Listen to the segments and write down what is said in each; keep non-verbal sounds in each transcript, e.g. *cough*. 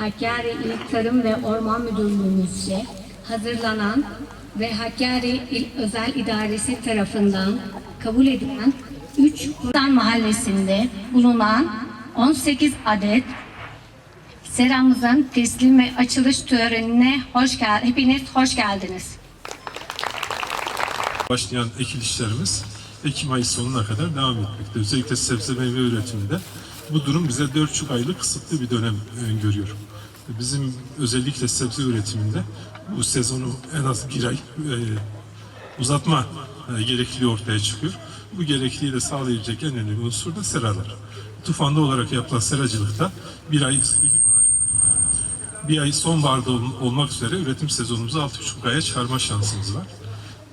Hakkari İl Tarım ve Orman Müdürlüğümüzce hazırlanan ve Hakkari İl Özel İdaresi tarafından kabul edilen 3 Kur'an Mahallesi'nde bulunan 18 adet seramızın teslim ve açılış törenine hoş gel hepiniz hoş geldiniz. Başlayan ekilişlerimiz Ekim ayı sonuna kadar devam etmekte. Özellikle sebze meyve üretiminde bu durum bize 4,5 aylık kısıtlı bir dönem öngörüyor. Bizim özellikle sebze üretiminde bu sezonu en az bir ay e, uzatma e, gerekliliği ortaya çıkıyor. Bu gerekliliği de sağlayabilecek en önemli unsur da seralar. Tufanda olarak yapılan seracılıkta bir ay bir ay sonbaharda ol- olmak üzere üretim sezonumuzu 6,5 aya çıkarma şansımız var.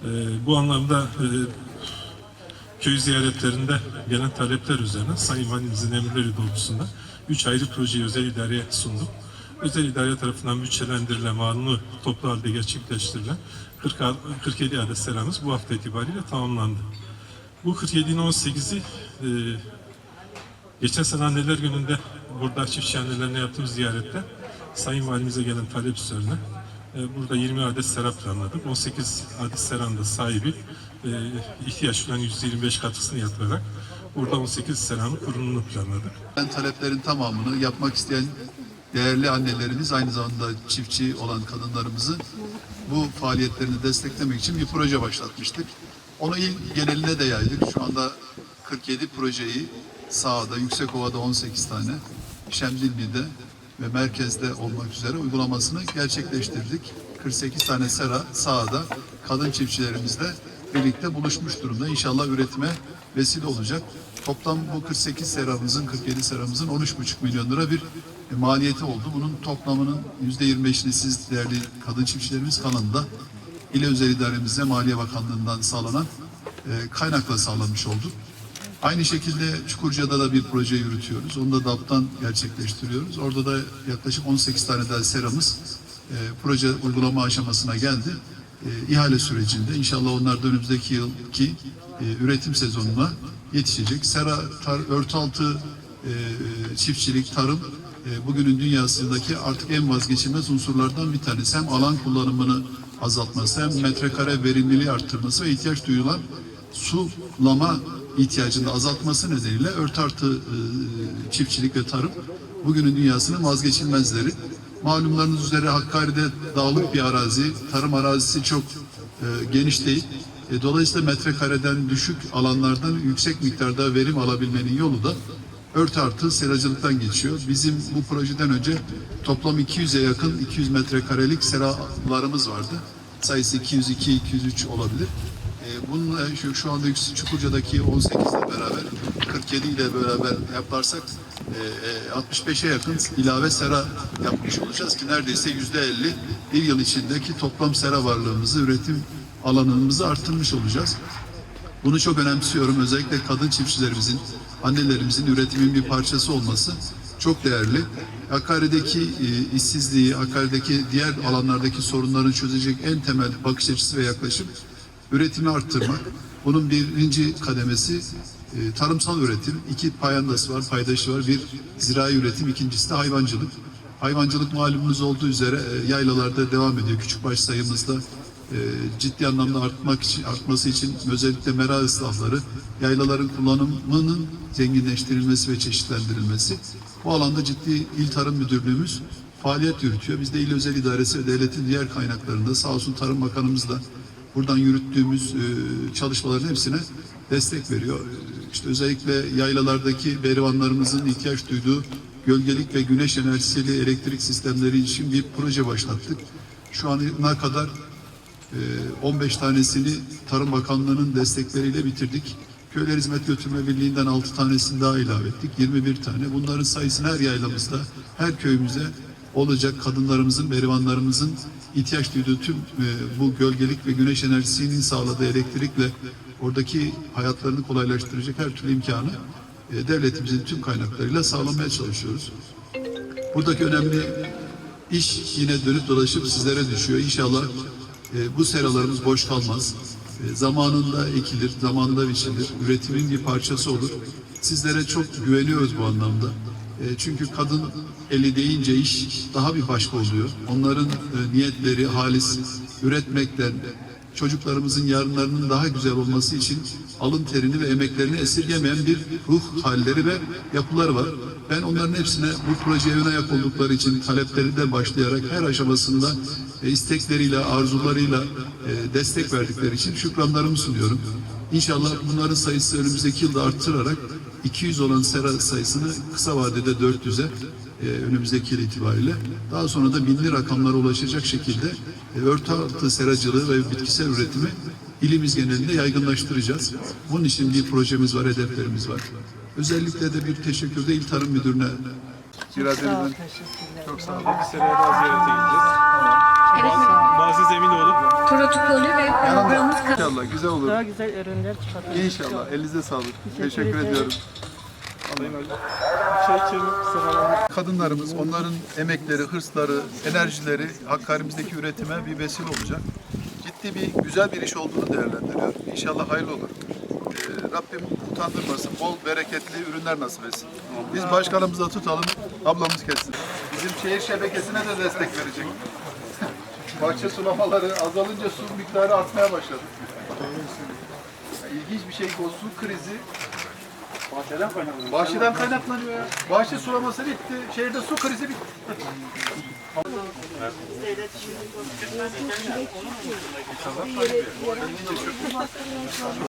E, bu anlamda e, köy ziyaretlerinde gelen talepler üzerine Sayın Valimizin emirleri doğrultusunda 3 ayrı projeyi özel idareye sunduk. Özel idare tarafından bütçelendirilen, malını toplu halde gerçekleştirilen 40, a- 47 adet seramız bu hafta itibariyle tamamlandı. Bu 47'nin 18'i e, geçen sene anneler gününde burada çiftçi annelerine yaptığımız ziyarette Sayın Valimize gelen talep üzerine burada 20 adet sera planladık. 18 adet seranın da sahibi e, ihtiyaç olan %25 katkısını yatırarak burada 18 seranın kurulumunu planladık. Ben taleplerin tamamını yapmak isteyen değerli annelerimiz, aynı zamanda çiftçi olan kadınlarımızı bu faaliyetlerini desteklemek için bir proje başlatmıştık. Onu il geneline de yaydık. Şu anda 47 projeyi sahada, Yüksekova'da 18 tane, Şemdinli'de ve merkezde olmak üzere uygulamasını gerçekleştirdik. 48 tane sera sahada kadın çiftçilerimizle birlikte buluşmuş durumda. İnşallah üretime vesile olacak. Toplam bu 48 seramızın, 47 seramızın 13,5 milyon lira bir e, maliyeti oldu. Bunun toplamının %25'ini siz değerli kadın çiftçilerimiz kanalında İl Özel İdaremizde Maliye Bakanlığı'ndan sağlanan e, kaynakla sağlanmış olduk. Aynı şekilde Çukurca'da da bir proje yürütüyoruz. Onu da DAP'tan gerçekleştiriyoruz. Orada da yaklaşık 18 tane daha seramız e, proje uygulama aşamasına geldi. E, ihale sürecinde inşallah onlar da önümüzdeki yılki e, üretim sezonuna yetişecek. Sera, tar, örtü altı e, çiftçilik, tarım e, bugünün dünyasındaki artık en vazgeçilmez unsurlardan bir tanesi. Hem alan kullanımını azaltması hem metrekare verimliliği arttırması ve ihtiyaç duyulan sulama ihtiyacını azaltması nedeniyle örtü artı e, çiftçilik ve tarım bugünün dünyasının vazgeçilmezleri. Malumlarınız üzere Hakkari'de dağlık bir arazi, tarım arazisi çok e, geniş değil. E, dolayısıyla metrekareden düşük alanlardan yüksek miktarda verim alabilmenin yolu da örtü artı seracılıktan geçiyor. Bizim bu projeden önce toplam 200'e yakın 200 metrekarelik seralarımız vardı. Sayısı 202, 203 olabilir. E, bunun e, şu, şu anda Çukurca'daki 18 ile beraber 47 ile beraber yaparsak e, e, 65'e yakın ilave sera yapmış olacağız ki neredeyse yüzde 50 bir yıl içindeki toplam sera varlığımızı, üretim alanımızı arttırmış olacağız. Bunu çok önemsiyorum. Özellikle kadın çiftçilerimizin, annelerimizin üretimin bir parçası olması çok değerli. Hakkari'deki e, işsizliği, Hakkari'deki diğer alanlardaki sorunların çözecek en temel bakış açısı ve yaklaşım üretimi arttırmak. Bunun birinci kademesi e, tarımsal üretim. İki payandası var, paydaşı var. Bir zirai üretim, ikincisi de hayvancılık. Hayvancılık malumunuz olduğu üzere e, yaylalarda devam ediyor. Küçükbaş sayımızda e, ciddi anlamda artmak için artması için özellikle mera ıslahları, yaylaların kullanımının zenginleştirilmesi ve çeşitlendirilmesi. Bu alanda ciddi İl Tarım Müdürlüğümüz faaliyet yürütüyor. Biz de İl Özel İdaresi ve devletin diğer kaynaklarında sağ olsun Tarım Bakanımız da buradan yürüttüğümüz e, çalışmaların hepsine destek veriyor. E, İşte özellikle yaylalardaki berivanlarımızın ihtiyaç duyduğu gölgelik ve güneş enerjisiyle elektrik sistemleri için bir proje başlattık. Şu ana kadar e, 15 tanesini Tarım Bakanlığı'nın destekleriyle bitirdik. Köyler Hizmet Götürme Birliği'nden 6 tanesini daha ilave ettik. 21 tane. Bunların sayısını her yaylamızda, her köyümüze olacak kadınlarımızın, berivanlarımızın ihtiyaç duyduğu tüm e, bu gölgelik ve güneş enerjisinin sağladığı elektrikle oradaki hayatlarını kolaylaştıracak her türlü imkanı e, devletimizin tüm kaynaklarıyla sağlamaya çalışıyoruz. Buradaki önemli iş yine dönüp dolaşıp sizlere düşüyor. İnşallah e, bu seralarımız boş kalmaz. E, zamanında ekilir, zamanında biçilir. Üretimin bir parçası olur. Sizlere çok güveniyoruz bu anlamda. E, çünkü kadın eli deyince iş daha bir başka oluyor. Onların e, niyetleri halis, üretmekten, çocuklarımızın yarınlarının daha güzel olması için alın terini ve emeklerini esirgemeyen bir ruh halleri ve yapıları var. Ben onların hepsine bu projeye ön ayak oldukları için talepleri de başlayarak her aşamasında e, istekleriyle, arzularıyla e, destek verdikleri için şükranlarımı sunuyorum. İnşallah bunların sayısı önümüzdeki yılda arttırarak 200 olan sera sayısını kısa vadede 400'e e, önümüzdeki yıl itibariyle daha sonra da binli rakamlara ulaşacak şekilde örtü altı seracılığı ve bitkisel üretimi ilimiz genelinde yaygınlaştıracağız. Bunun için bir projemiz var, hedeflerimiz var. Özellikle de bir teşekkür de İl Tarım Müdürü'ne biraderimden çok sağ olun. Bir seneye daha ziyarete gideceğiz. Evet, Muazzez Eminoğlu. protokolü ve programımız İnşallah güzel olur. Daha güzel ürünler çıkartırız. İnşallah. Elinize sağlık. Teşekkür ediyorum. Sıralandık. Kadınlarımız, onların emekleri, hırsları, enerjileri Hakkari'mizdeki üretime bir vesile olacak. Ciddi bir, güzel bir iş olduğunu değerlendiriyor. İnşallah hayırlı olur. Ee, Rabbim utandırmasın, bol bereketli ürünler nasip etsin. Biz başkanımızla tutalım, ablamız kessin. Bizim şehir şebekesine de destek verecek. *laughs* Bahçe sulamaları azalınca su miktarı artmaya başladı. İlginç bir şey su krizi Bahçeden kaynaklanıyor. Bahçeden kaynaklanıyor ya. Bahçe sulaması bitti. Şehirde su krizi bitti.